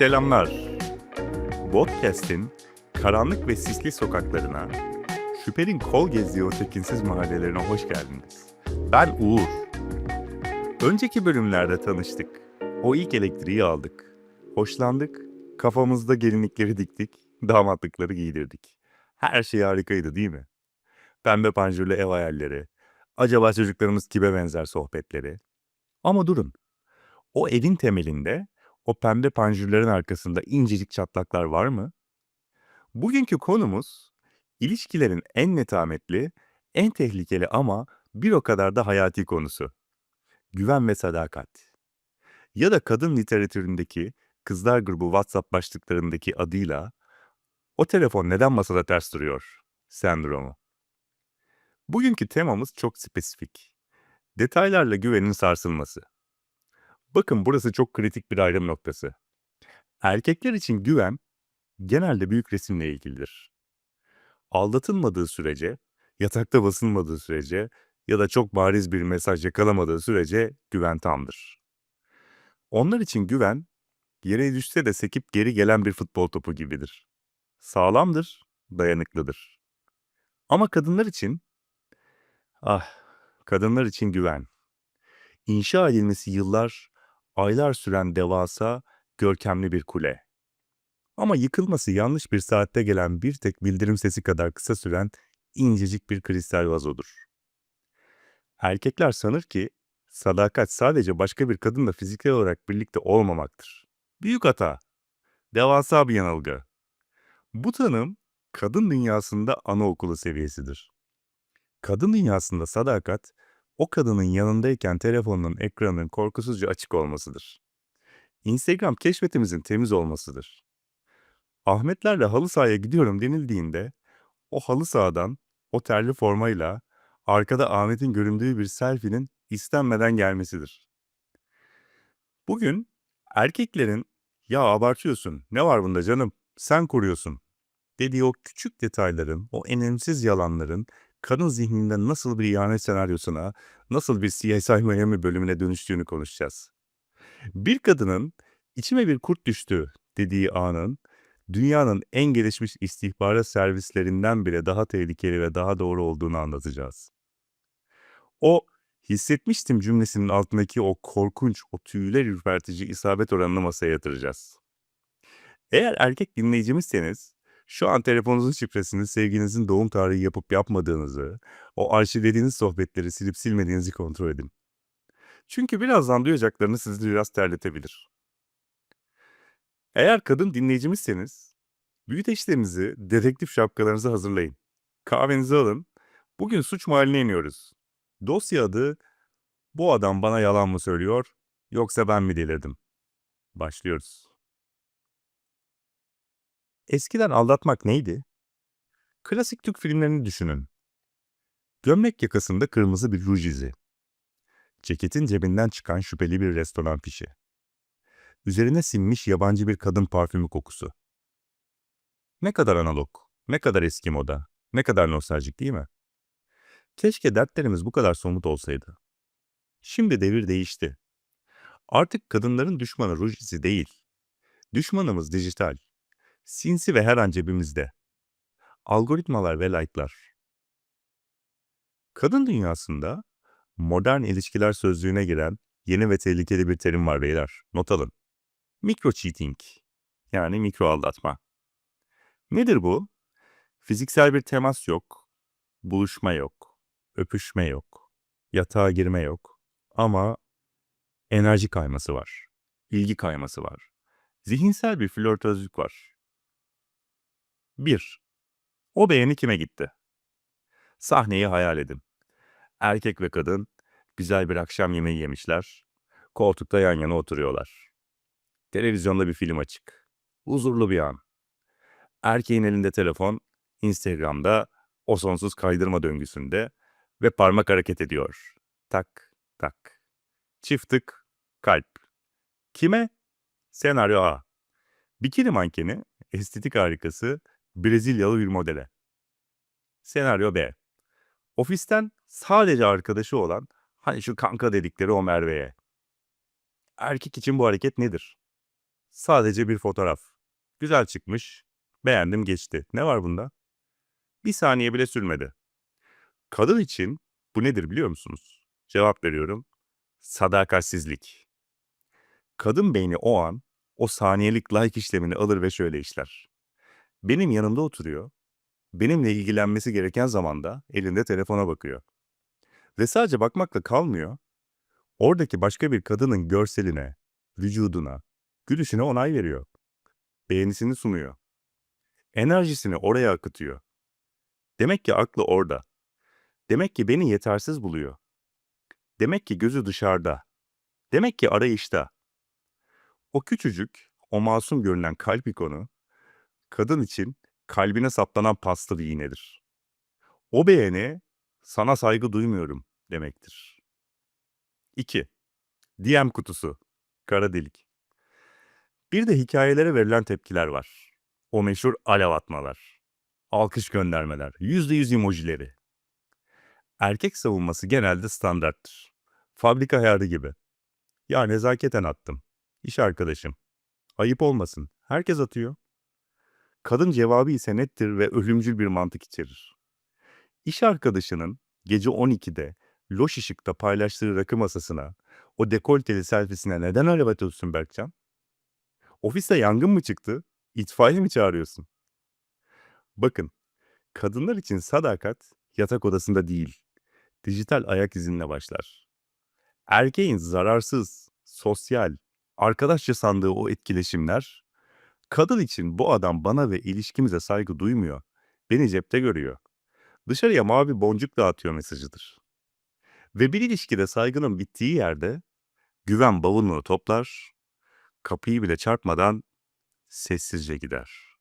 Selamlar. Podcast'in karanlık ve sisli sokaklarına, şüphenin kol gezdiği o tekinsiz mahallelerine hoş geldiniz. Ben Uğur. Önceki bölümlerde tanıştık. O ilk elektriği aldık. Hoşlandık. Kafamızda gelinlikleri diktik. Damatlıkları giydirdik. Her şey harikaydı değil mi? Pembe panjurlu ev hayalleri. Acaba çocuklarımız kime benzer sohbetleri. Ama durun. O evin temelinde o pembe panjurların arkasında incecik çatlaklar var mı? Bugünkü konumuz ilişkilerin en netametli, en tehlikeli ama bir o kadar da hayati konusu. Güven ve sadakat. Ya da kadın literatüründeki kızlar grubu WhatsApp başlıklarındaki adıyla o telefon neden masada ters duruyor sendromu. Bugünkü temamız çok spesifik. Detaylarla güvenin sarsılması. Bakın burası çok kritik bir ayrım noktası. Erkekler için güven genelde büyük resimle ilgilidir. Aldatılmadığı sürece, yatakta basılmadığı sürece ya da çok bariz bir mesaj yakalamadığı sürece güven tamdır. Onlar için güven, yere düşse de sekip geri gelen bir futbol topu gibidir. Sağlamdır, dayanıklıdır. Ama kadınlar için, ah, kadınlar için güven. İnşa edilmesi yıllar, aylar süren devasa, görkemli bir kule. Ama yıkılması yanlış bir saatte gelen bir tek bildirim sesi kadar kısa süren incecik bir kristal vazodur. Erkekler sanır ki sadakat sadece başka bir kadınla fiziksel olarak birlikte olmamaktır. Büyük hata. Devasa bir yanılgı. Bu tanım kadın dünyasında anaokulu seviyesidir. Kadın dünyasında sadakat o kadının yanındayken telefonun ekranının korkusuzca açık olmasıdır. Instagram keşfetimizin temiz olmasıdır. Ahmetlerle halı sahaya gidiyorum denildiğinde o halı sahadan o terli formayla arkada Ahmet'in göründüğü bir selfie'nin istenmeden gelmesidir. Bugün erkeklerin ya abartıyorsun ne var bunda canım sen kuruyorsun dediği o küçük detayların, o önemsiz yalanların kadın zihninde nasıl bir ihanet senaryosuna, nasıl bir CSI Miami bölümüne dönüştüğünü konuşacağız. Bir kadının içime bir kurt düştü dediği anın dünyanın en gelişmiş istihbarat servislerinden bile daha tehlikeli ve daha doğru olduğunu anlatacağız. O hissetmiştim cümlesinin altındaki o korkunç, o tüyler ürpertici isabet oranını masaya yatıracağız. Eğer erkek dinleyicimizseniz şu an telefonunuzun şifresini sevginizin doğum tarihi yapıp yapmadığınızı, o arşivlediğiniz sohbetleri silip silmediğinizi kontrol edin. Çünkü birazdan duyacaklarınız sizi biraz terletebilir. Eğer kadın dinleyicimizseniz, büyüteçlerinizi, dedektif şapkalarınızı hazırlayın. Kahvenizi alın. Bugün suç mahalline iniyoruz. Dosya adı, bu adam bana yalan mı söylüyor, yoksa ben mi delirdim? Başlıyoruz. Eskiden aldatmak neydi? Klasik Türk filmlerini düşünün. Gömlek yakasında kırmızı bir ruj izi. Ceketin cebinden çıkan şüpheli bir restoran fişi. Üzerine sinmiş yabancı bir kadın parfümü kokusu. Ne kadar analog, ne kadar eski moda, ne kadar nostaljik değil mi? Keşke dertlerimiz bu kadar somut olsaydı. Şimdi devir değişti. Artık kadınların düşmanı ruj izi değil. Düşmanımız dijital. Sinsi ve her an cebimizde. Algoritmalar ve like'lar. Kadın dünyasında modern ilişkiler sözlüğüne giren yeni ve tehlikeli bir terim var beyler. Not alın. Mikro cheating. Yani mikro aldatma. Nedir bu? Fiziksel bir temas yok. Buluşma yok. Öpüşme yok. Yatağa girme yok. Ama enerji kayması var. İlgi kayması var. Zihinsel bir flörtözlük var. 1. O beğeni kime gitti? Sahneyi hayal edin. Erkek ve kadın güzel bir akşam yemeği yemişler. Koltukta yan yana oturuyorlar. Televizyonda bir film açık. Huzurlu bir an. Erkeğin elinde telefon, Instagram'da o sonsuz kaydırma döngüsünde ve parmak hareket ediyor. Tak, tak. Çift tık, kalp. Kime? Senaryo A. Bikini mankeni, estetik harikası, Brezilyalı bir modele. Senaryo B. Ofisten sadece arkadaşı olan, hani şu kanka dedikleri o Merve'ye. Erkek için bu hareket nedir? Sadece bir fotoğraf. Güzel çıkmış. Beğendim geçti. Ne var bunda? Bir saniye bile sürmedi. Kadın için bu nedir biliyor musunuz? Cevap veriyorum. Sadakatsizlik. Kadın beyni o an o saniyelik like işlemini alır ve şöyle işler. Benim yanımda oturuyor. Benimle ilgilenmesi gereken zamanda elinde telefona bakıyor. Ve sadece bakmakla kalmıyor. Oradaki başka bir kadının görseline, vücuduna, gülüşüne onay veriyor. Beğenisini sunuyor. Enerjisini oraya akıtıyor. Demek ki aklı orada. Demek ki beni yetersiz buluyor. Demek ki gözü dışarıda. Demek ki arayışta. O küçücük, o masum görünen kalp ikonu, kadın için kalbine saplanan paslı bir iğnedir. O beğeni, sana saygı duymuyorum demektir. 2. DM kutusu, kara delik. Bir de hikayelere verilen tepkiler var. O meşhur alev atmalar, alkış göndermeler, %100 emojileri. Erkek savunması genelde standarttır. Fabrika ayarı gibi. Ya nezaketen attım. İş arkadaşım. Ayıp olmasın. Herkes atıyor. Kadın cevabı ise nettir ve ölümcül bir mantık içerir. İş arkadaşının gece 12'de loş ışıkta paylaştığı rakı masasına, o dekolteli selfiesine neden alev atıyorsun Berkcan? Ofiste yangın mı çıktı? İtfaiye mi çağırıyorsun? Bakın, kadınlar için sadakat yatak odasında değil, dijital ayak izinle başlar. Erkeğin zararsız, sosyal, arkadaşça sandığı o etkileşimler, kadın için bu adam bana ve ilişkimize saygı duymuyor, beni cepte görüyor. Dışarıya mavi boncuk dağıtıyor mesajıdır. Ve bir ilişkide saygının bittiği yerde güven bavulunu toplar, kapıyı bile çarpmadan sessizce gider.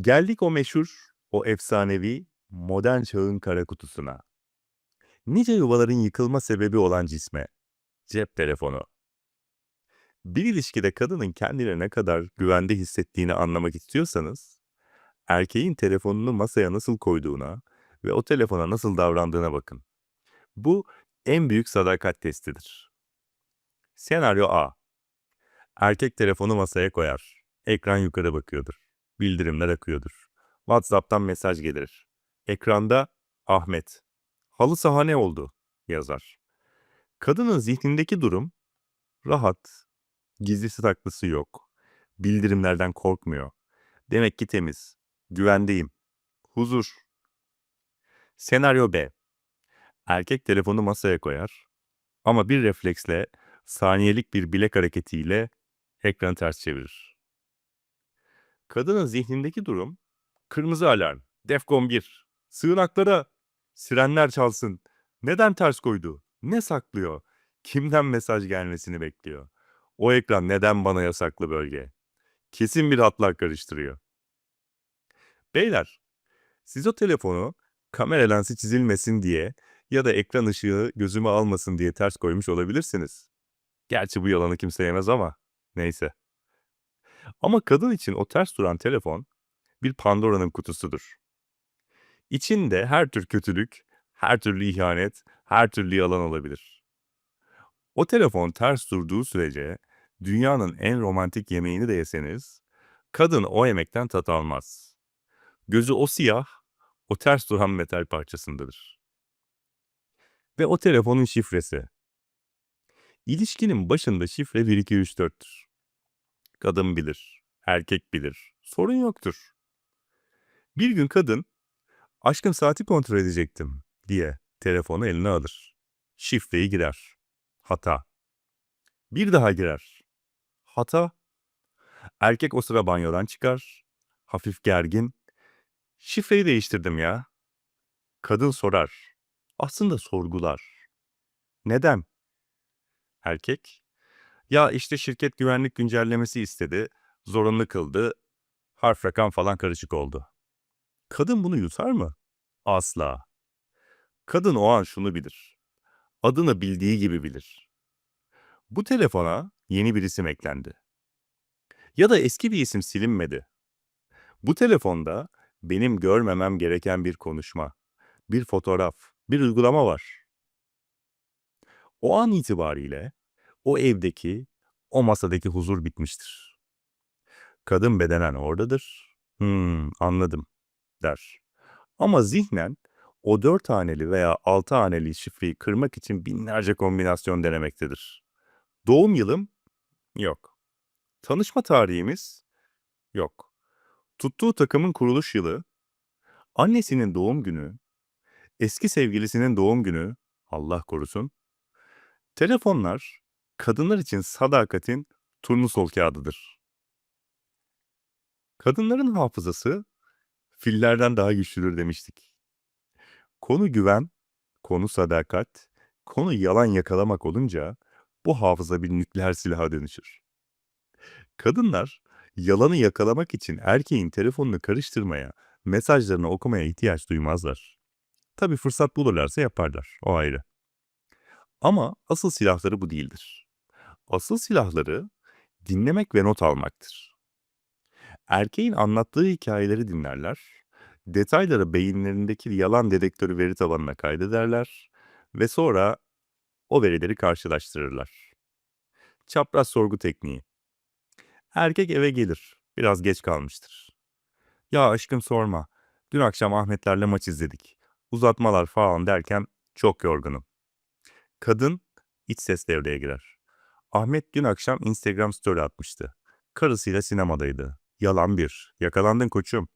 Geldik o meşhur, o efsanevi, modern çağın kara kutusuna. Nice yuvaların yıkılma sebebi olan cisme, cep telefonu. Bir ilişkide kadının kendine ne kadar güvende hissettiğini anlamak istiyorsanız, erkeğin telefonunu masaya nasıl koyduğuna ve o telefona nasıl davrandığına bakın. Bu en büyük sadakat testidir. Senaryo A. Erkek telefonu masaya koyar. Ekran yukarı bakıyordur. Bildirimler akıyordur. WhatsApp'tan mesaj gelir. Ekranda Ahmet. Halı saha ne oldu? yazar. Kadının zihnindeki durum rahat. Gizlisi saklısı yok. Bildirimlerden korkmuyor. Demek ki temiz. Güvendeyim. Huzur. Senaryo B. Erkek telefonu masaya koyar ama bir refleksle, saniyelik bir bilek hareketiyle ekranı ters çevirir. Kadının zihnindeki durum kırmızı alarm, Defcon 1, sığınaklara, sirenler çalsın. Neden ters koydu? Ne saklıyor? Kimden mesaj gelmesini bekliyor? O ekran neden bana yasaklı bölge? Kesin bir hatlar karıştırıyor. Beyler, siz o telefonu kamera lensi çizilmesin diye ya da ekran ışığı gözüme almasın diye ters koymuş olabilirsiniz. Gerçi bu yalanı kimse yemez ama neyse. Ama kadın için o ters duran telefon bir Pandora'nın kutusudur. İçinde her tür kötülük, her türlü ihanet, her türlü yalan olabilir. O telefon ters durduğu sürece dünyanın en romantik yemeğini de yeseniz, kadın o yemekten tat almaz. Gözü o siyah, o ters duran metal parçasındadır. Ve o telefonun şifresi. İlişkinin başında şifre 1234'tür. Kadın bilir, erkek bilir, sorun yoktur. Bir gün kadın, aşkım saati kontrol edecektim diye telefonu eline alır. Şifreyi girer. Hata. Bir daha girer. Hata. Erkek o sıra banyodan çıkar. Hafif gergin. Şifreyi değiştirdim ya. Kadın sorar. Aslında sorgular. Neden? Erkek. Ya işte şirket güvenlik güncellemesi istedi. Zorunlu kıldı. Harf rakam falan karışık oldu. Kadın bunu yutar mı? Asla. Kadın o an şunu bilir. Adını bildiği gibi bilir. Bu telefona yeni bir isim eklendi. Ya da eski bir isim silinmedi. Bu telefonda benim görmemem gereken bir konuşma, bir fotoğraf, bir uygulama var. O an itibariyle o evdeki, o masadaki huzur bitmiştir. Kadın bedenen oradadır. Hmm, anladım der. Ama zihnen o dört haneli veya altı haneli şifreyi kırmak için binlerce kombinasyon denemektedir. Doğum yılım? Yok. Tanışma tarihimiz? Yok. Tuttuğu takımın kuruluş yılı? Annesinin doğum günü? Eski sevgilisinin doğum günü? Allah korusun. Telefonlar, kadınlar için sadakatin turnusol kağıdıdır. Kadınların hafızası fillerden daha güçlüdür demiştik. Konu güven, konu sadakat, konu yalan yakalamak olunca bu hafıza bir nükleer silaha dönüşür. Kadınlar yalanı yakalamak için erkeğin telefonunu karıştırmaya, mesajlarını okumaya ihtiyaç duymazlar. Tabi fırsat bulurlarsa yaparlar, o ayrı. Ama asıl silahları bu değildir. Asıl silahları dinlemek ve not almaktır. Erkeğin anlattığı hikayeleri dinlerler, detayları beyinlerindeki yalan dedektörü veri tabanına kaydederler ve sonra o verileri karşılaştırırlar. Çapraz sorgu tekniği. Erkek eve gelir, biraz geç kalmıştır. Ya aşkım sorma, dün akşam Ahmetlerle maç izledik. Uzatmalar falan derken çok yorgunum. Kadın iç ses devreye girer. Ahmet dün akşam Instagram story atmıştı. Karısıyla sinemadaydı. Yalan bir. Yakalandın koçum.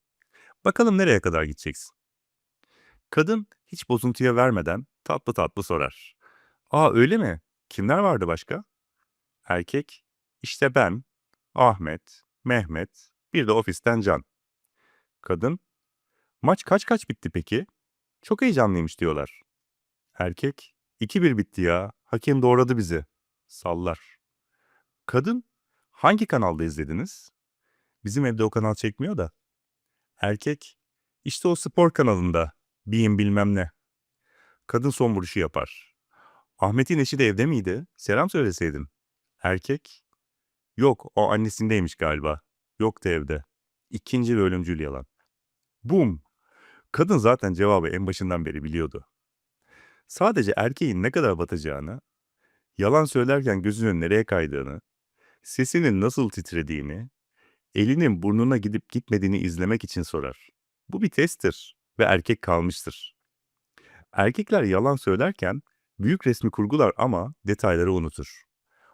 Bakalım nereye kadar gideceksin? Kadın hiç bozuntuya vermeden tatlı tatlı sorar. Aa öyle mi? Kimler vardı başka? Erkek, işte ben, Ahmet, Mehmet, bir de ofisten Can. Kadın, maç kaç kaç bitti peki? Çok heyecanlıymış diyorlar. Erkek, 2-1 bitti ya, hakem doğradı bizi. Sallar. Kadın, hangi kanalda izlediniz? Bizim evde o kanal çekmiyor da. Erkek, işte o spor kanalında, Bein bilmem ne. Kadın son vuruşu yapar. Ahmet'in eşi de evde miydi? Selam söyleseydim. Erkek, yok o annesindeymiş galiba. Yok da evde. İkinci ve ölümcül yalan. Bum! Kadın zaten cevabı en başından beri biliyordu. Sadece erkeğin ne kadar batacağını, yalan söylerken gözünün nereye kaydığını, sesinin nasıl titrediğini, elinin burnuna gidip gitmediğini izlemek için sorar. Bu bir testtir ve erkek kalmıştır. Erkekler yalan söylerken büyük resmi kurgular ama detayları unutur.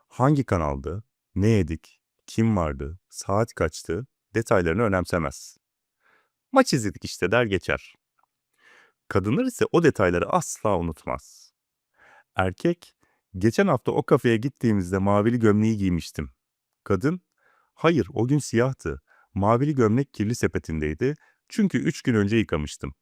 Hangi kanaldı, ne yedik, kim vardı, saat kaçtı detaylarını önemsemez. Maç izledik işte der geçer. Kadınlar ise o detayları asla unutmaz. Erkek, geçen hafta o kafeye gittiğimizde mavili gömleği giymiştim. Kadın, hayır o gün siyahtı. Mavili gömlek kirli sepetindeydi çünkü üç gün önce yıkamıştım.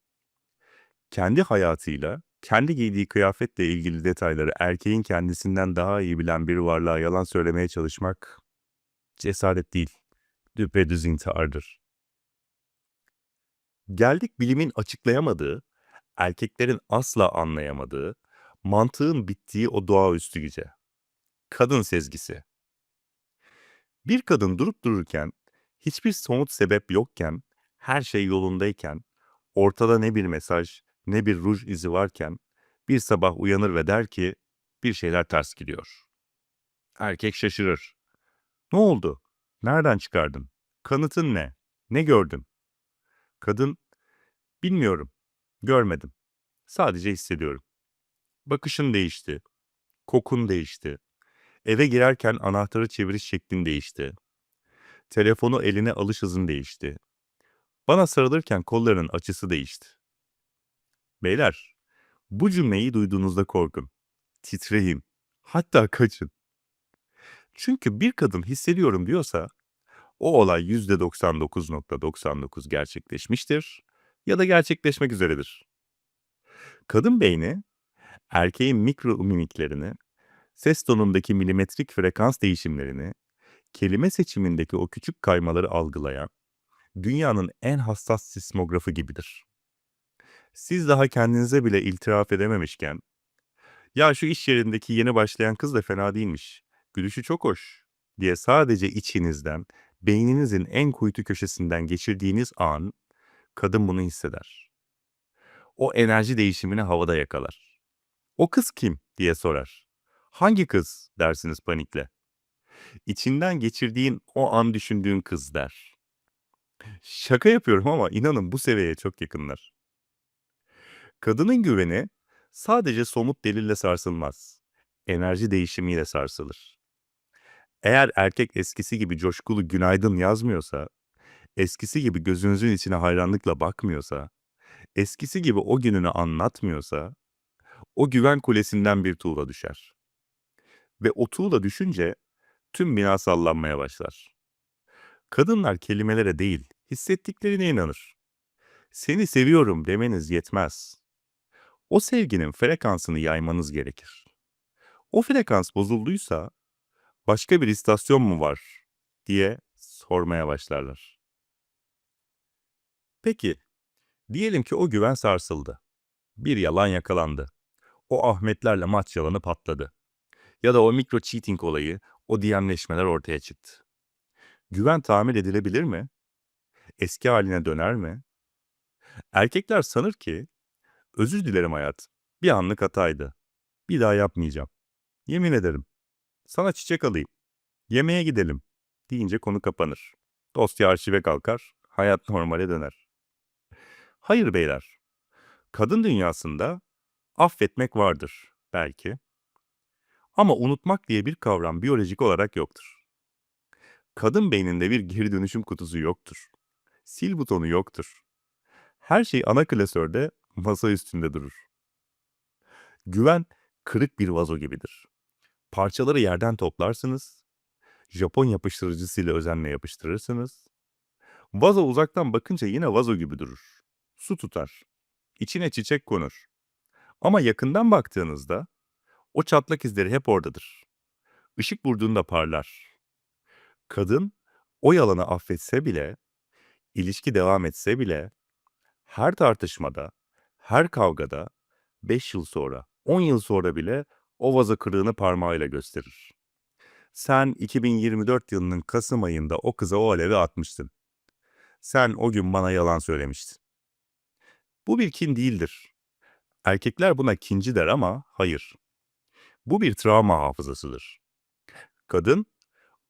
Kendi hayatıyla, kendi giydiği kıyafetle ilgili detayları erkeğin kendisinden daha iyi bilen bir varlığa yalan söylemeye çalışmak cesaret değil, düpedüz intihardır. Geldik bilimin açıklayamadığı, erkeklerin asla anlayamadığı, mantığın bittiği o doğaüstü güce. Kadın sezgisi. Bir kadın durup dururken, hiçbir somut sebep yokken, her şey yolundayken, ortada ne bir mesaj, ne bir ruj izi varken, bir sabah uyanır ve der ki, bir şeyler ters gidiyor. Erkek şaşırır. Ne oldu? Nereden çıkardın? Kanıtın ne? Ne gördün? Kadın, bilmiyorum, görmedim. Sadece hissediyorum. Bakışın değişti. Kokun değişti. Eve girerken anahtarı çeviriş şeklin değişti. Telefonu eline alış hızın değişti. Bana sarılırken kollarının açısı değişti. Beyler, bu cümleyi duyduğunuzda korkun. Titreyin. Hatta kaçın. Çünkü bir kadın hissediyorum diyorsa o olay %99.99 gerçekleşmiştir ya da gerçekleşmek üzeredir. Kadın beyni erkeğin mikro mimiklerini, ses tonundaki milimetrik frekans değişimlerini, kelime seçimindeki o küçük kaymaları algılayan dünyanın en hassas sismografı gibidir. Siz daha kendinize bile iltiraf edememişken, ya şu iş yerindeki yeni başlayan kız da fena değilmiş, gülüşü çok hoş diye sadece içinizden, beyninizin en kuytu köşesinden geçirdiğiniz an, kadın bunu hisseder. O enerji değişimini havada yakalar. O kız kim diye sorar. Hangi kız dersiniz panikle. İçinden geçirdiğin o an düşündüğün kız der. Şaka yapıyorum ama inanın bu seviyeye çok yakınlar. Kadının güveni sadece somut delille sarsılmaz. Enerji değişimiyle sarsılır. Eğer erkek eskisi gibi coşkulu günaydın yazmıyorsa, eskisi gibi gözünüzün içine hayranlıkla bakmıyorsa, eskisi gibi o gününü anlatmıyorsa, o güven kulesinden bir tuğla düşer. Ve o tuğla düşünce tüm bina sallanmaya başlar. Kadınlar kelimelere değil, hissettiklerine inanır. Seni seviyorum demeniz yetmez. O sevginin frekansını yaymanız gerekir. O frekans bozulduysa başka bir istasyon mu var diye sormaya başlarlar. Peki, diyelim ki o güven sarsıldı. Bir yalan yakalandı. O Ahmetlerle maç yalanı patladı. Ya da o mikro cheating olayı, o DM'leşmeler ortaya çıktı. Güven tamir edilebilir mi? Eski haline döner mi? Erkekler sanır ki, özür dilerim hayat, bir anlık hataydı. Bir daha yapmayacağım. Yemin ederim. Sana çiçek alayım. Yemeğe gidelim. Deyince konu kapanır. Dosya arşive kalkar, hayat normale döner. Hayır beyler. Kadın dünyasında affetmek vardır belki. Ama unutmak diye bir kavram biyolojik olarak yoktur. Kadın beyninde bir geri dönüşüm kutusu yoktur. Sil butonu yoktur. Her şey ana klasörde masa üstünde durur. Güven kırık bir vazo gibidir. Parçaları yerden toplarsınız, Japon yapıştırıcısıyla özenle yapıştırırsınız. Vazo uzaktan bakınca yine vazo gibi durur. Su tutar. İçine çiçek konur. Ama yakından baktığınızda o çatlak izleri hep oradadır. Işık vurduğunda parlar. Kadın o yalanı affetse bile, ilişki devam etse bile, her tartışmada, her kavgada 5 yıl sonra, 10 yıl sonra bile o vazo kırığını parmağıyla gösterir. Sen 2024 yılının Kasım ayında o kıza o alevi atmıştın. Sen o gün bana yalan söylemiştin. Bu bir kin değildir. Erkekler buna kinci der ama hayır. Bu bir travma hafızasıdır. Kadın,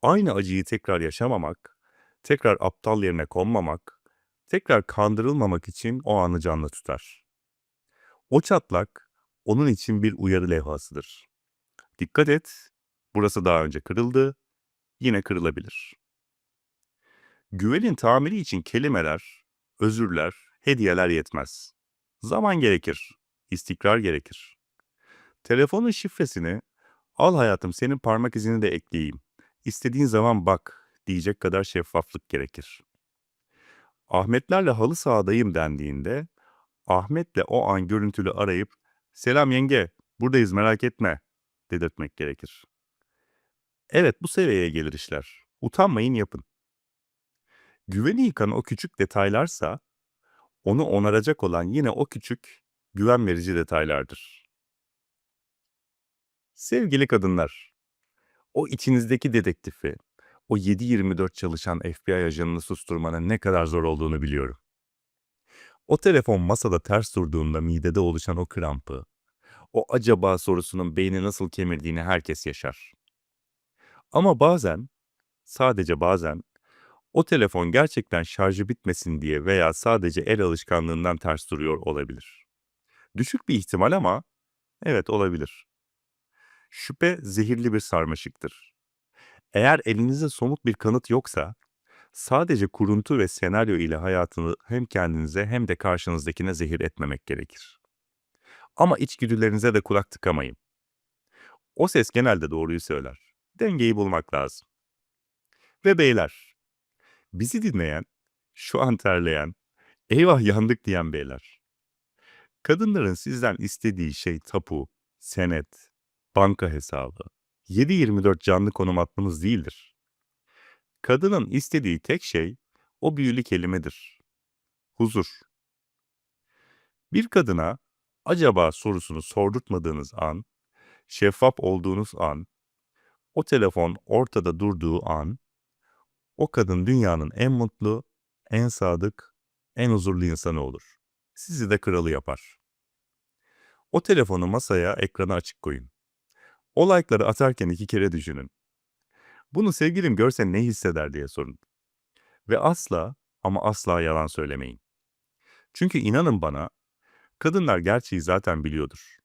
aynı acıyı tekrar yaşamamak, tekrar aptal yerine konmamak, tekrar kandırılmamak için o anı canlı tutar. O çatlak, onun için bir uyarı levhasıdır. Dikkat et, burası daha önce kırıldı, yine kırılabilir. Güvenin tamiri için kelimeler, özürler, hediyeler yetmez. Zaman gerekir, istikrar gerekir. Telefonun şifresini, al hayatım senin parmak izini de ekleyeyim. İstediğin zaman bak diyecek kadar şeffaflık gerekir. Ahmetlerle halı sahadayım dendiğinde, Ahmet'le o an görüntülü arayıp, selam yenge, buradayız merak etme dedirtmek gerekir. Evet bu seviyeye gelir işler. Utanmayın yapın. Güveni yıkan o küçük detaylarsa, onu onaracak olan yine o küçük, güven verici detaylardır. Sevgili kadınlar, o içinizdeki dedektifi, o 7-24 çalışan FBI ajanını susturmanın ne kadar zor olduğunu biliyorum. O telefon masada ters durduğunda midede oluşan o krampı, o acaba sorusunun beyni nasıl kemirdiğini herkes yaşar. Ama bazen, sadece bazen, o telefon gerçekten şarjı bitmesin diye veya sadece el alışkanlığından ters duruyor olabilir. Düşük bir ihtimal ama evet olabilir. Şüphe zehirli bir sarmaşıktır. Eğer elinizde somut bir kanıt yoksa, sadece kuruntu ve senaryo ile hayatını hem kendinize hem de karşınızdakine zehir etmemek gerekir. Ama içgüdülerinize de kulak tıkamayın. O ses genelde doğruyu söyler. Dengeyi bulmak lazım. Ve beyler, bizi dinleyen, şu an terleyen, eyvah yandık diyen beyler. Kadınların sizden istediği şey tapu, senet, banka hesabı, 7-24 canlı konum atmanız değildir. Kadının istediği tek şey o büyülü kelimedir. Huzur. Bir kadına acaba sorusunu sordurtmadığınız an, şeffaf olduğunuz an, o telefon ortada durduğu an, o kadın dünyanın en mutlu, en sadık, en huzurlu insanı olur. Sizi de kralı yapar. O telefonu masaya, ekrana açık koyun. O like'ları atarken iki kere düşünün. Bunu sevgilim görse ne hisseder diye sorun. Ve asla ama asla yalan söylemeyin. Çünkü inanın bana, kadınlar gerçeği zaten biliyordur.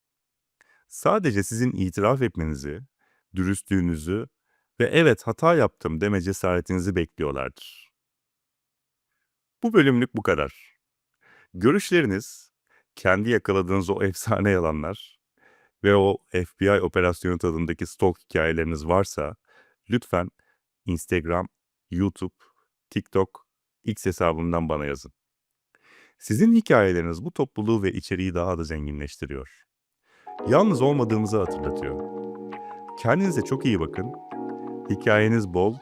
Sadece sizin itiraf etmenizi, dürüstlüğünüzü ve evet hata yaptım deme cesaretinizi bekliyorlardır. Bu bölümlük bu kadar. Görüşleriniz, kendi yakaladığınız o efsane yalanlar ve o FBI operasyonu tadındaki stalk hikayeleriniz varsa lütfen Instagram, YouTube, TikTok, X hesabımdan bana yazın. Sizin hikayeleriniz bu topluluğu ve içeriği daha da zenginleştiriyor. Yalnız olmadığımızı hatırlatıyor. Kendinize çok iyi bakın. Hikayeniz bol,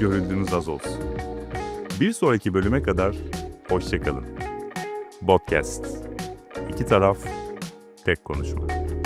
görüldüğünüz az olsun. Bir sonraki bölüme kadar hoşçakalın. Podcast. İki taraf, tek konuşma.